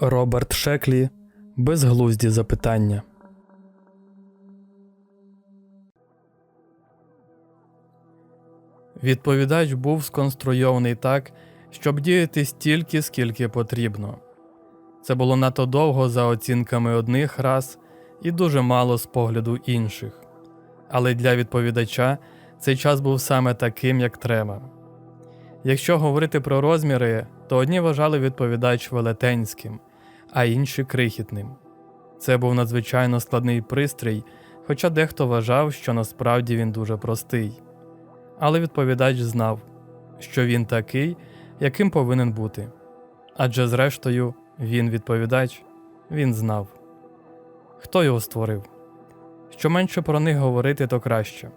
Роберт Шеклі Безглузді запитання. Відповідач був сконструйований так, щоб діяти стільки, скільки потрібно. Це було надто довго за оцінками одних рас і дуже мало з погляду інших. Але для відповідача цей час був саме таким, як треба. Якщо говорити про розміри, то одні вважали відповідач велетенським, а інші крихітним. Це був надзвичайно складний пристрій, хоча дехто вважав, що насправді він дуже простий. Але відповідач знав, що він такий, яким повинен бути. Адже, зрештою, він відповідач, він знав. Хто його створив? Що менше про них говорити, то краще.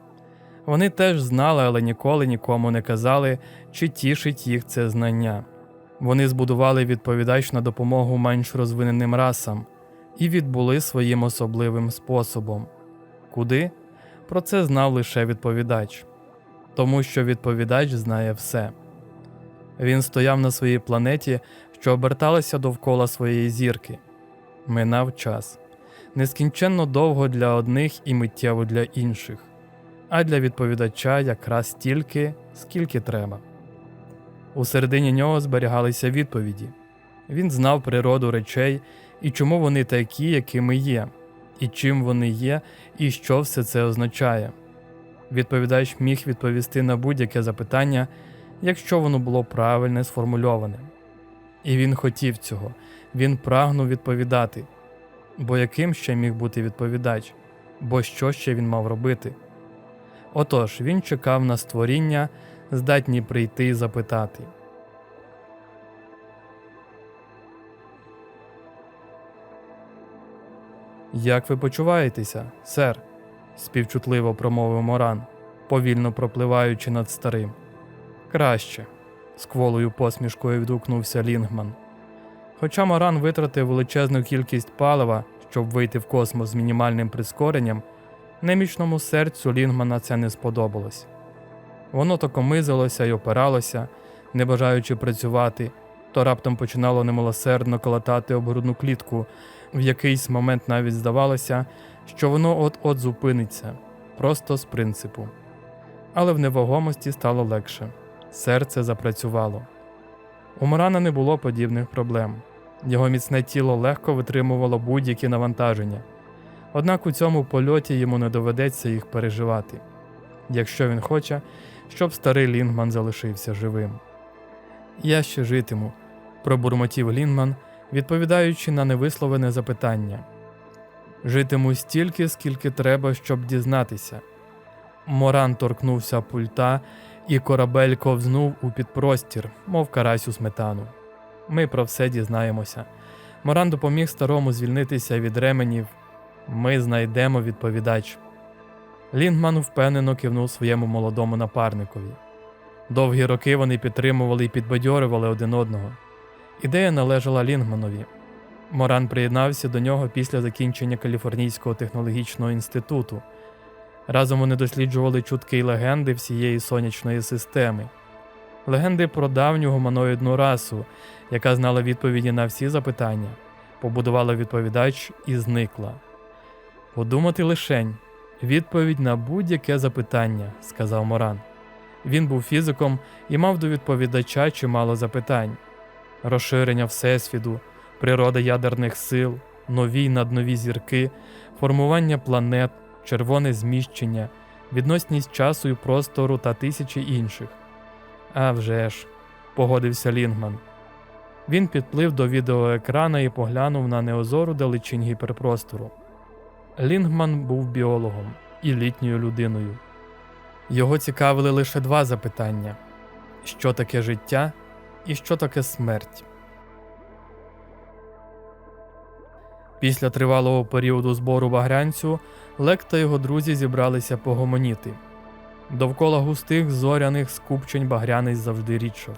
Вони теж знали, але ніколи нікому не казали, чи тішить їх це знання. Вони збудували відповідач на допомогу менш розвиненим расам і відбули своїм особливим способом. Куди? Про це знав лише відповідач, тому що відповідач знає все. Він стояв на своїй планеті, що оберталася довкола своєї зірки. Минав час нескінченно довго для одних і миттєво для інших, а для відповідача якраз стільки, скільки треба. У середині нього зберігалися відповіді. Він знав природу речей і чому вони такі, якими є, і чим вони є, і що все це означає. Відповідач міг відповісти на будь-яке запитання, якщо воно було правильно сформульоване. І він хотів цього, він прагнув відповідати. Бо яким ще міг бути відповідач, бо що ще він мав робити? Отож він чекав на створіння, здатні прийти і запитати. Як ви почуваєтеся, сер? співчутливо промовив Моран, повільно пропливаючи над старим. Краще, з кволою посмішкою відгукнувся Лінгман. Хоча Моран витратив величезну кількість палива, щоб вийти в космос з мінімальним прискоренням, немічному серцю Лінгмана це не сподобалось. Воно то комизилося й опиралося, не бажаючи працювати, то раптом починало немилосердно колотати об грудну клітку, в якийсь момент навіть здавалося, що воно от-от зупиниться, просто з принципу. Але в невагомості стало легше серце запрацювало. У Морана не було подібних проблем. Його міцне тіло легко витримувало будь-які навантаження, однак у цьому польоті йому не доведеться їх переживати, якщо він хоче, щоб старий Лінгман залишився живим. Я ще житиму, пробурмотів Лінгман, відповідаючи на невисловлене запитання. Житиму стільки, скільки треба, щоб дізнатися. Моран торкнувся пульта, і корабель ковзнув у підпростір, мов карась у сметану. Ми про все дізнаємося. Моран допоміг старому звільнитися від ременів. Ми знайдемо відповідач. Лінгман впевнено кивнув своєму молодому напарникові. Довгі роки вони підтримували і підбадьорювали один одного. Ідея належала Лінгманові. Моран приєднався до нього після закінчення Каліфорнійського технологічного інституту. Разом вони досліджували чутки й легенди всієї сонячної системи, легенди про давню гуманоїдну расу, яка знала відповіді на всі запитання, побудувала відповідач і зникла. Подумати лишень відповідь на будь-яке запитання, сказав Моран. Він був фізиком і мав до відповідача чимало запитань: розширення Всесвіту, природа ядерних сил, нові й наднові зірки, формування планет, червоне зміщення, відносність часу і простору та тисячі інших. «А вже ж», – погодився Лінгман. Він підплив до відеоекрана і поглянув на неозору далечінь гіперпростору. Лінгман був біологом і літньою людиною. Його цікавили лише два запитання: що таке життя і що таке смерть. Після тривалого періоду збору багрянцю Лек та його друзі зібралися погомоніти. Довкола густих зоряних скупчень багряний завжди рідшав.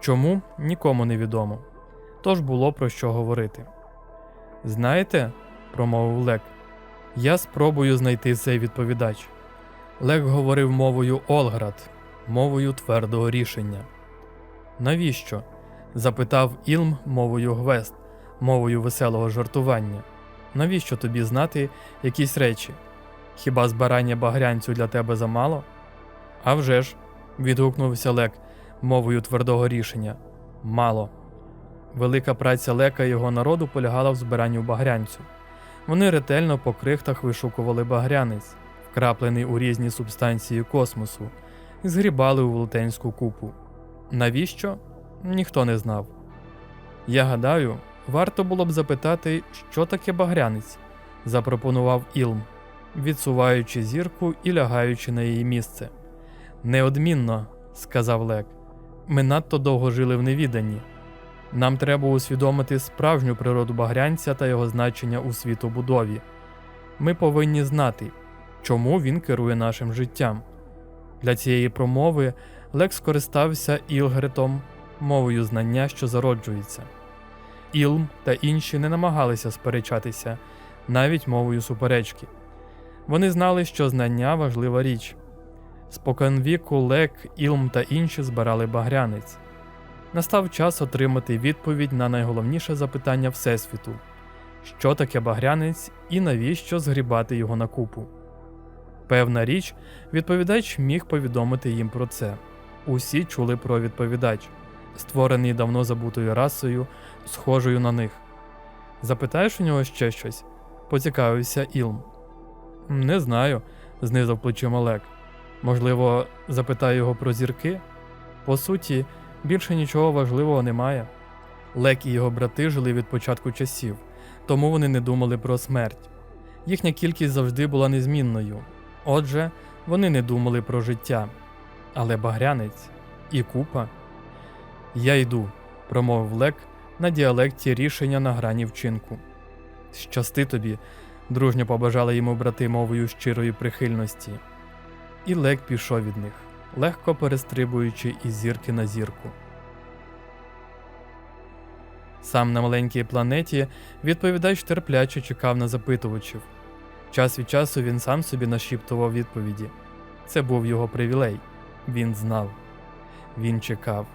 Чому нікому не відомо. Тож було про що говорити. Знаєте, промовив Лек, я спробую знайти цей відповідач. Лек говорив мовою Олград, мовою твердого рішення. Навіщо? Запитав Ілм мовою Гвест, мовою веселого жартування. Навіщо тобі знати якісь речі? Хіба збирання багрянцю для тебе замало? «А вже ж», – відгукнувся Лек мовою твердого рішення. Мало. Велика праця Лека і його народу полягала в збиранні багрянцю. Вони ретельно по крихтах вишукували багрянець, вкраплений у різні субстанції космосу, і згрібали у велетенську купу. Навіщо? Ніхто не знав. Я гадаю, варто було б запитати, що таке багрянець, запропонував Ілм, відсуваючи зірку і лягаючи на її місце. Неодмінно, сказав Лек, ми надто довго жили в невіданні. Нам треба усвідомити справжню природу багрянця та його значення у світобудові. Ми повинні знати, чому він керує нашим життям. Для цієї промови Лек скористався Ілгретом, мовою знання, що зароджується. Ілм та інші не намагалися сперечатися, навіть мовою суперечки. Вони знали, що знання важлива річ. Споконвіку Лек, Ілм та інші збирали багрянець. Настав час отримати відповідь на найголовніше запитання Всесвіту: що таке багрянець і навіщо згрібати його на купу. Певна річ, відповідач міг повідомити їм про це. Усі чули про відповідач, створений давно забутою расою, схожою на них. Запитаєш у нього ще щось? поцікавився Ілм. Не знаю, знизав плечима Лек. Можливо, запитаю його про зірки? По суті, більше нічого важливого немає. Лек і його брати жили від початку часів, тому вони не думали про смерть. Їхня кількість завжди була незмінною. Отже, вони не думали про життя. Але багрянець і купа. Я йду, промовив Лек на діалекті рішення на грані вчинку. Щасти тобі, дружньо побажали йому брати мовою щирої прихильності. І Лек пішов від них, легко перестрибуючи із зірки на зірку. Сам на маленькій планеті відповідач терпляче чекав на запитувачів. Час від часу він сам собі нашіптував відповіді. Це був його привілей. Він знав, він чекав.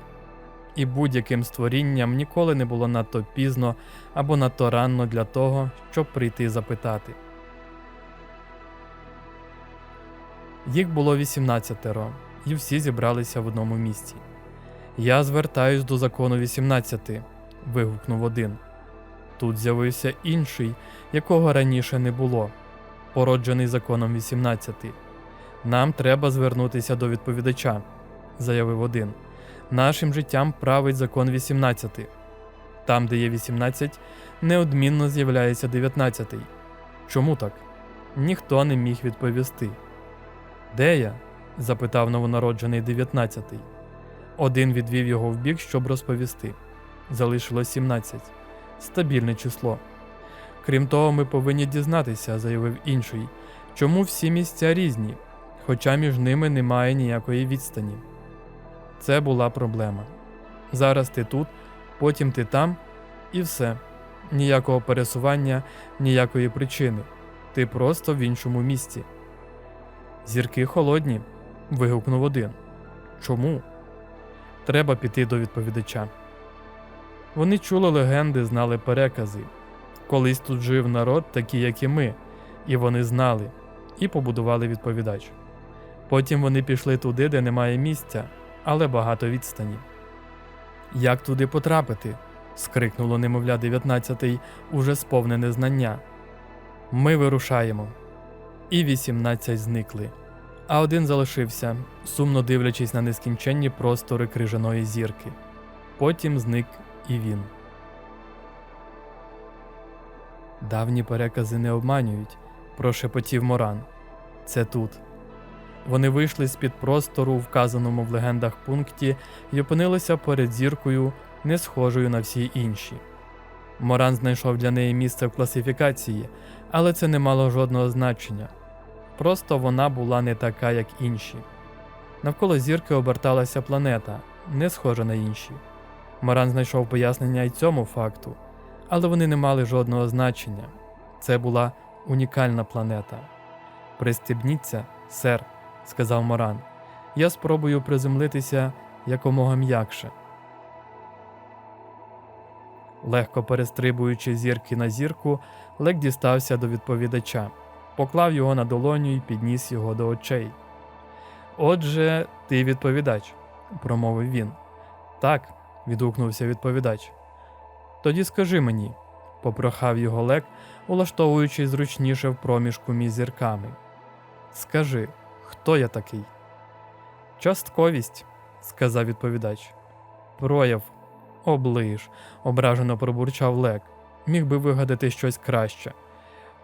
І будь-яким створінням ніколи не було надто пізно або надто рано для того, щоб прийти запитати. Їх було 18, і всі зібралися в одному місці. Я звертаюсь до закону 18, вигукнув один. Тут з'явився інший, якого раніше не було, породжений законом 18. Нам треба звернутися до відповідача, заявив один. Нашим життям править закон 18. Там, де є 18, неодмінно з'являється 19. Чому так? Ніхто не міг відповісти. Де я? Запитав новонароджений 19. Один відвів його вбік, щоб розповісти. Залишилось 17. Стабільне число. Крім того, ми повинні дізнатися, заявив інший, чому всі місця різні, хоча між ними немає ніякої відстані. Це була проблема. Зараз ти тут, потім ти там, і все. Ніякого пересування, ніякої причини. Ти просто в іншому місці. Зірки холодні. Вигукнув один. Чому? Треба піти до відповідача. Вони чули легенди, знали перекази. Колись тут жив народ, такий, як і ми, і вони знали, і побудували відповідач. Потім вони пішли туди, де немає місця, але багато відстані. Як туди потрапити? скрикнуло немовля 19-й, уже сповнене знання. Ми вирушаємо. І 18 зникли, а один залишився, сумно дивлячись на нескінченні простори крижаної зірки. Потім зник і він. Давні перекази не обманюють, прошепотів Моран. Це тут. Вони вийшли з під простору, вказаному в легендах пункті, і опинилися перед зіркою, не схожою на всі інші. Моран знайшов для неї місце в класифікації, але це не мало жодного значення. Просто вона була не така, як інші. Навколо зірки оберталася планета, не схожа на інші. Моран знайшов пояснення й цьому факту, але вони не мали жодного значення. Це була унікальна планета. Пристебніться, сер, сказав Моран. Я спробую приземлитися якомога м'якше. Легко перестрибуючи зірки на зірку, Лек дістався до відповідача, поклав його на долоню і підніс його до очей. Отже, ти відповідач, промовив він. Так, відгукнувся відповідач. Тоді скажи мені, попрохав його Лек, улаштовуючись зручніше в проміжку між зірками. Скажи, хто я такий? Частковість, сказав відповідач. Прояв, оближ, ображено пробурчав Лек. Міг би вигадати щось краще.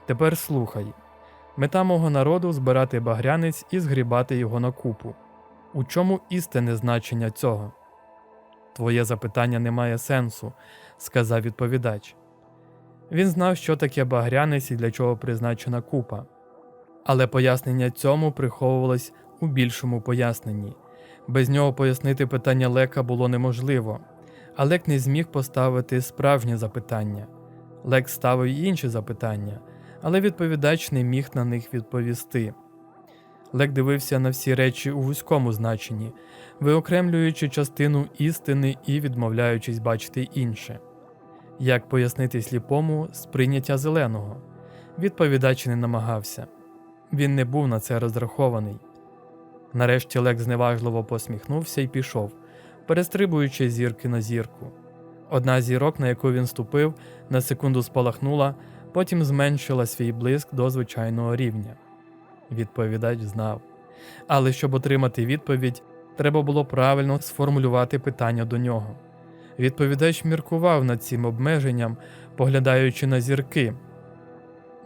Тепер слухай. Мета мого народу збирати багрянець і згрібати його на купу. У чому істинне значення цього? Твоє запитання не має сенсу, сказав відповідач. Він знав, що таке багрянець і для чого призначена купа. Але пояснення цьому приховувалось у більшому поясненні. Без нього пояснити питання Лека було неможливо, а Лек не зміг поставити справжнє запитання. Лек ставив інші запитання, але відповідач не міг на них відповісти. Лек дивився на всі речі у вузькому значенні, виокремлюючи частину істини і відмовляючись бачити інше. Як пояснити сліпому сприйняття зеленого? Відповідач не намагався. Він не був на це розрахований. Нарешті Лек зневажливо посміхнувся і пішов, перестрибуючи зірки на зірку. Одна зірок, на яку він ступив, на секунду спалахнула, потім зменшила свій блиск до звичайного рівня. Відповідач знав. Але щоб отримати відповідь, треба було правильно сформулювати питання до нього. Відповідач міркував над цим обмеженням, поглядаючи на зірки.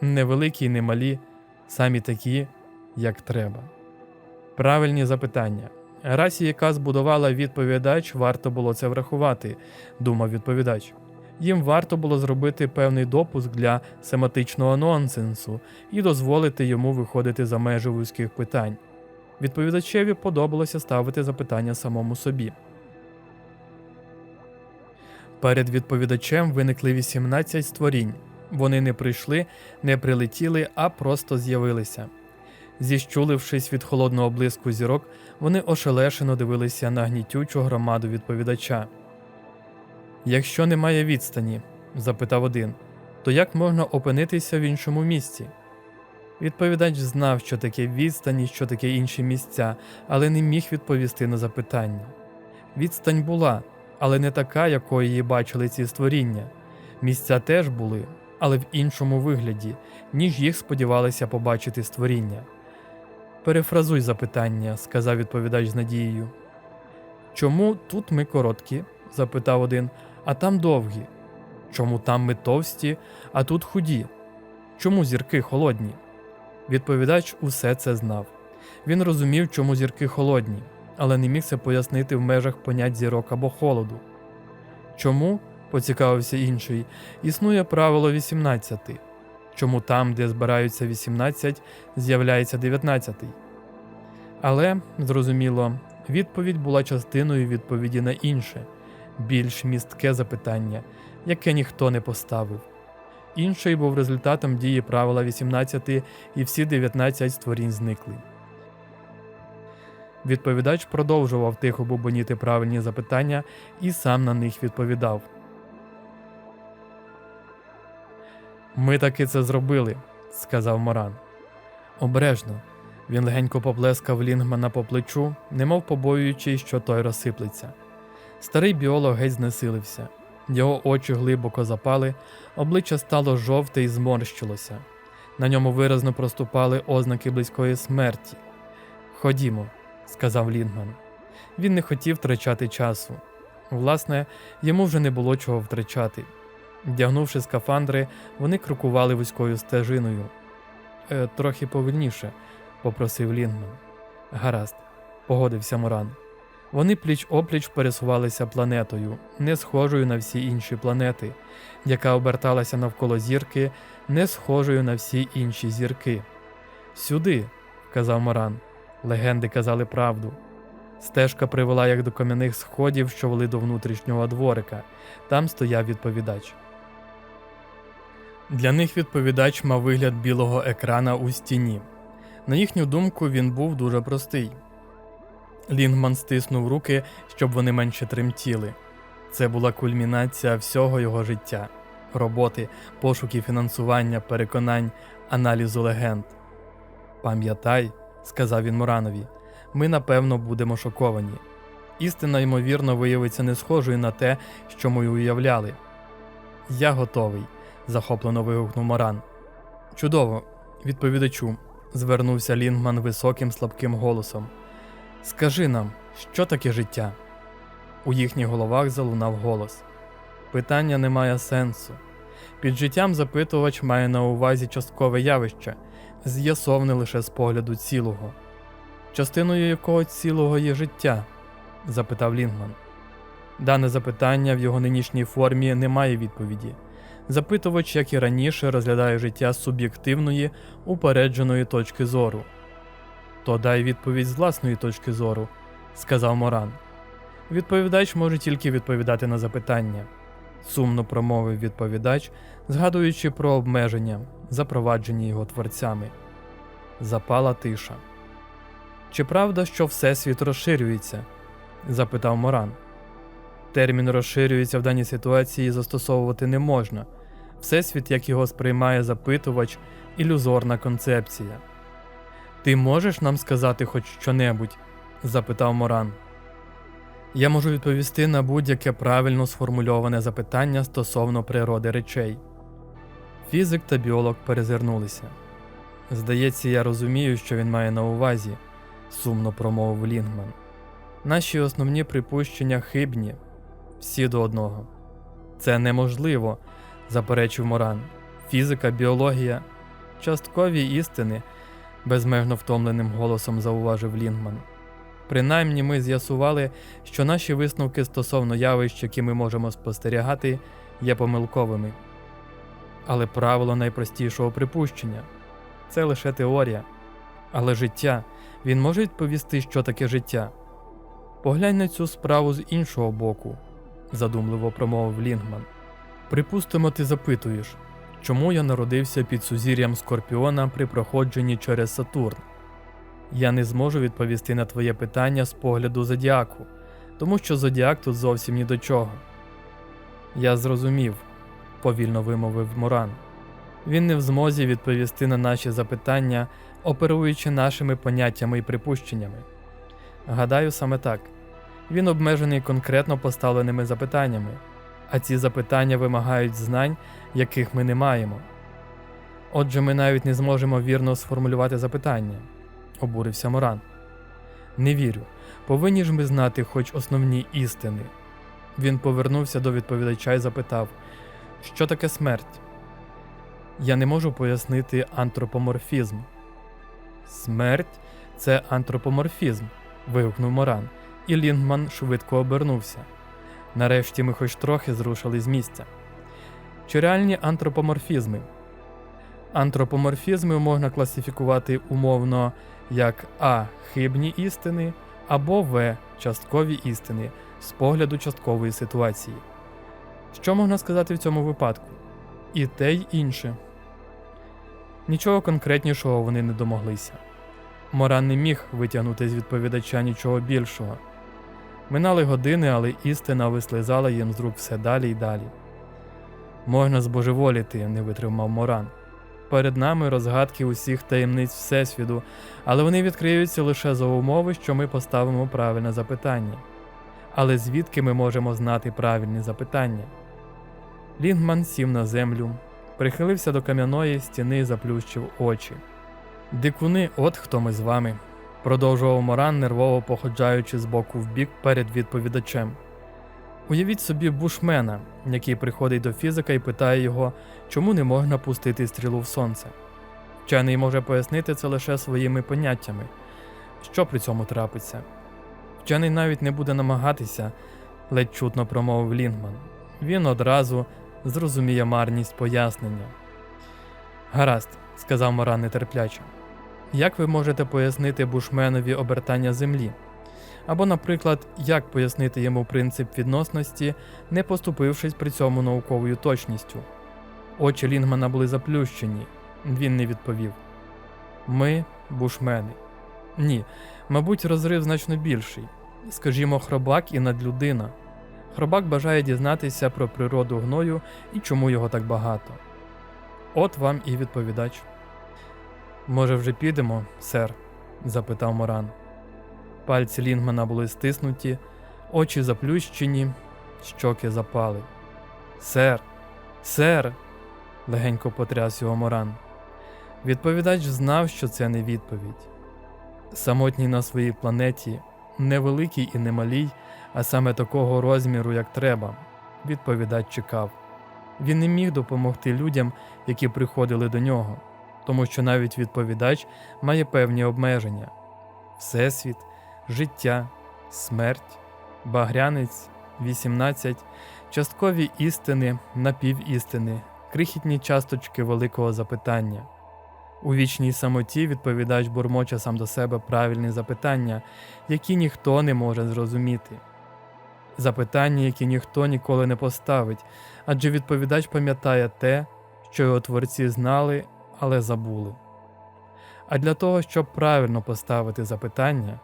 Невеликі й немалі, самі такі, як треба. Правильні запитання. Расі, яка збудувала відповідач, варто було це врахувати, думав відповідач. Їм варто було зробити певний допуск для семантичного нонсенсу і дозволити йому виходити за межі вузьких питань. Відповідачеві подобалося ставити запитання самому собі. Перед відповідачем виникли 18 створінь. Вони не прийшли, не прилетіли, а просто з'явилися. Зіщулившись від холодного блиску зірок, вони ошелешено дивилися на гнітючу громаду відповідача. Якщо немає відстані, запитав один, то як можна опинитися в іншому місці? Відповідач знав, що таке відстані, що таке інші місця, але не міг відповісти на запитання. Відстань була, але не така, якою її бачили ці створіння. Місця теж були, але в іншому вигляді, ніж їх сподівалися побачити створіння. Перефразуй запитання, сказав відповідач з надією. Чому тут ми короткі? запитав один, а там довгі. Чому там ми товсті, а тут худі? Чому зірки холодні? Відповідач усе це знав. Він розумів, чому зірки холодні, але не міг це пояснити в межах понять зірок або холоду. Чому, поцікавився інший, існує правило 18. Чому там, де збираються 18, з'являється 19? Але, зрозуміло, відповідь була частиною відповіді на інше, більш містке запитання, яке ніхто не поставив. Інший був результатом дії правила 18, і всі 19 створінь зникли. Відповідач продовжував тихо бубоніти правильні запитання і сам на них відповідав. Ми таки це зробили, сказав Моран. Обережно. Він легенько поплескав Лінгмана по плечу, немов побоюючись, що той розсиплеться. Старий біолог геть знесилився. Його очі глибоко запали, обличчя стало жовте і зморщилося. На ньому виразно проступали ознаки близької смерті. Ходімо, сказав Лінгман. Він не хотів втрачати часу. Власне, йому вже не було чого втрачати. Вдягнувши скафандри, вони крокували вузькою стежиною. «Е, трохи повільніше, попросив Лінгман. Гаразд, погодився Моран. Вони пліч опліч пересувалися планетою, не схожою на всі інші планети, яка оберталася навколо зірки, не схожою на всі інші зірки. Сюди, казав Моран. Легенди казали правду. Стежка привела їх до кам'яних сходів, що вели до внутрішнього дворика. Там стояв відповідач. Для них відповідач мав вигляд білого екрана у стіні. На їхню думку, він був дуже простий. Лінгман стиснув руки, щоб вони менше тремтіли. Це була кульмінація всього його життя, роботи, пошуки фінансування, переконань, аналізу легенд. Пам'ятай, сказав він Моранові, ми напевно будемо шоковані. Істина, ймовірно, виявиться не схожою на те, що ми уявляли. Я готовий, захоплено вигукнув Моран. Чудово, відповідачу, звернувся Лінгман високим слабким голосом. Скажи нам, що таке життя? У їхніх головах залунав голос. Питання не має сенсу. Під життям запитувач має на увазі часткове явище, з'ясоване лише з погляду цілого. Частиною якого цілого є життя? запитав Лінгман. Дане запитання в його нинішній формі не має відповіді. Запитувач, як і раніше, розглядає життя суб'єктивної, упередженої точки зору. То дай відповідь з власної точки зору, сказав Моран. Відповідач може тільки відповідати на запитання, сумно промовив відповідач, згадуючи про обмеження, запроваджені його творцями. Запала тиша. Чи правда, що Всесвіт розширюється? запитав Моран. Термін розширюється в даній ситуації застосовувати не можна. Всесвіт, як його сприймає запитувач, ілюзорна концепція. Ти можеш нам сказати хоч щонебудь? запитав Моран. Я можу відповісти на будь-яке правильно сформульоване запитання стосовно природи речей. Фізик та біолог перезирнулися. Здається, я розумію, що він має на увазі, сумно промовив Лінгман. Наші основні припущення хибні, всі до одного. Це неможливо, заперечив Моран. Фізика, біологія, часткові істини, безмежно втомленим голосом зауважив Лінгман. Принаймні ми з'ясували, що наші висновки стосовно явищ, які ми можемо спостерігати, є помилковими. Але правило найпростішого припущення це лише теорія. Але життя він може відповісти, що таке життя. Поглянь на цю справу з іншого боку, задумливо промовив Лінгман. Припустимо, ти запитуєш, чому я народився під сузір'ям Скорпіона при проходженні через Сатурн. Я не зможу відповісти на твоє питання з погляду зодіаку, тому що зодіак тут зовсім ні до чого. Я зрозумів, повільно вимовив Моран. Він не в змозі відповісти на наші запитання, оперуючи нашими поняттями і припущеннями. Гадаю, саме так. Він обмежений конкретно поставленими запитаннями, а ці запитання вимагають знань, яких ми не маємо. Отже, ми навіть не зможемо вірно сформулювати запитання, обурився Моран. Не вірю. Повинні ж ми знати хоч основні істини. Він повернувся до відповідача і запитав, що таке смерть? Я не можу пояснити антропоморфізм. Смерть це антропоморфізм, вигукнув Моран, і Лінгман швидко обернувся. Нарешті ми хоч трохи зрушили з місця. Чи реальні антропоморфізми? Антропоморфізми можна класифікувати умовно як А. Хибні істини або В. Часткові істини з погляду часткової ситуації. Що можна сказати в цьому випадку? І те, й інше. Нічого конкретнішого вони не домоглися. Моран не міг витягнути з відповідача нічого більшого. Минали години, але істина вислизала їм з рук все далі й далі. Можна збожеволіти, не витримав Моран. Перед нами розгадки усіх таємниць Всесвіту, але вони відкриються лише за умови, що ми поставимо правильне запитання. Але звідки ми можемо знати правильні запитання? Лінгман сів на землю, прихилився до кам'яної стіни і заплющив очі. Дикуни, от хто ми з вами, продовжував Моран, нервово походжаючи з боку в бік перед відповідачем. Уявіть собі бушмена, який приходить до фізика і питає його, чому не можна пустити стрілу в сонце. Вчений може пояснити це лише своїми поняттями, що при цьому трапиться. Вчений навіть не буде намагатися, ледь чутно промовив Лінгман. Він одразу зрозуміє марність пояснення. Гаразд, сказав Моран нетерпляче. Як ви можете пояснити бушменові обертання землі? Або, наприклад, як пояснити йому принцип відносності, не поступившись при цьому науковою точністю? Очі Лінгмана були заплющені, він не відповів. Ми бушмени. Ні, мабуть, розрив значно більший. Скажімо, хробак і надлюдина. Хробак бажає дізнатися про природу гною і чому його так багато. От вам і відповідач. Може, вже підемо, сер? запитав Моран. Пальці Лінгмана були стиснуті, очі заплющені, щоки запали. Сер, сер. легенько потряс його Моран. Відповідач знав, що це не відповідь. Самотній на своїй планеті, невеликий і немалій, а саме такого розміру, як треба, відповідач чекав. Він не міг допомогти людям, які приходили до нього, тому що навіть відповідач має певні обмеження: Всесвіт, життя, смерть, багрянець, 18, часткові істини, напівістини, крихітні часточки великого запитання. У вічній самоті відповідач бурмоче сам до себе правильні запитання, які ніхто не може зрозуміти. Запитання, які ніхто ніколи не поставить, адже відповідач пам'ятає те, що його творці знали, але забули. А для того, щоб правильно поставити запитання,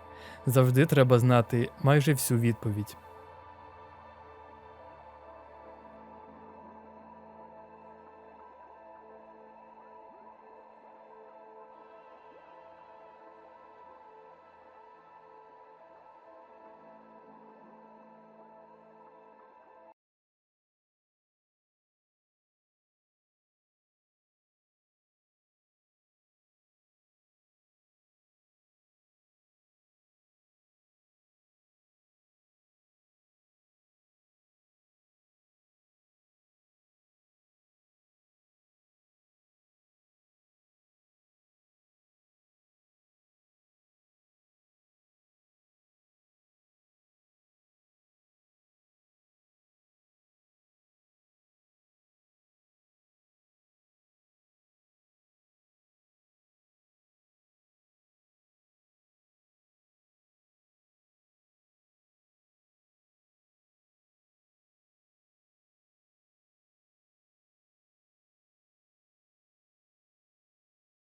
завжди треба знати майже всю відповідь.